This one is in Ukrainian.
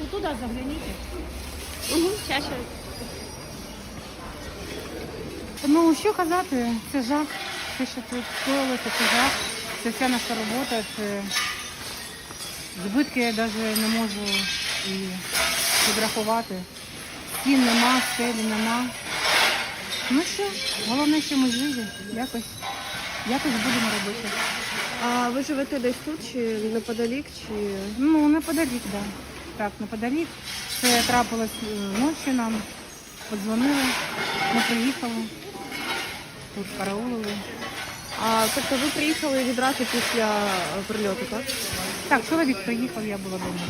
Вот туда загляните. Угу, сейчас. Ну, що казати, це жах, все, що тут школи, це жах. Це вся наша робота, це збитки я навіть не можу і підрахувати. Стін нема, стелі нема. Ну що, головне, що ми живі, якось якось будемо робити. А ви живете десь тут чи неподалік, чи Ну, неподалік, так. Да. Так, неподалік. Це трапилось е, ночі нам. Подзвонили, ми приїхали. Тут караулили. а тобто ви приїхали відразу після е, прильоту, так? Так, чоловік приїхав, я була вдома.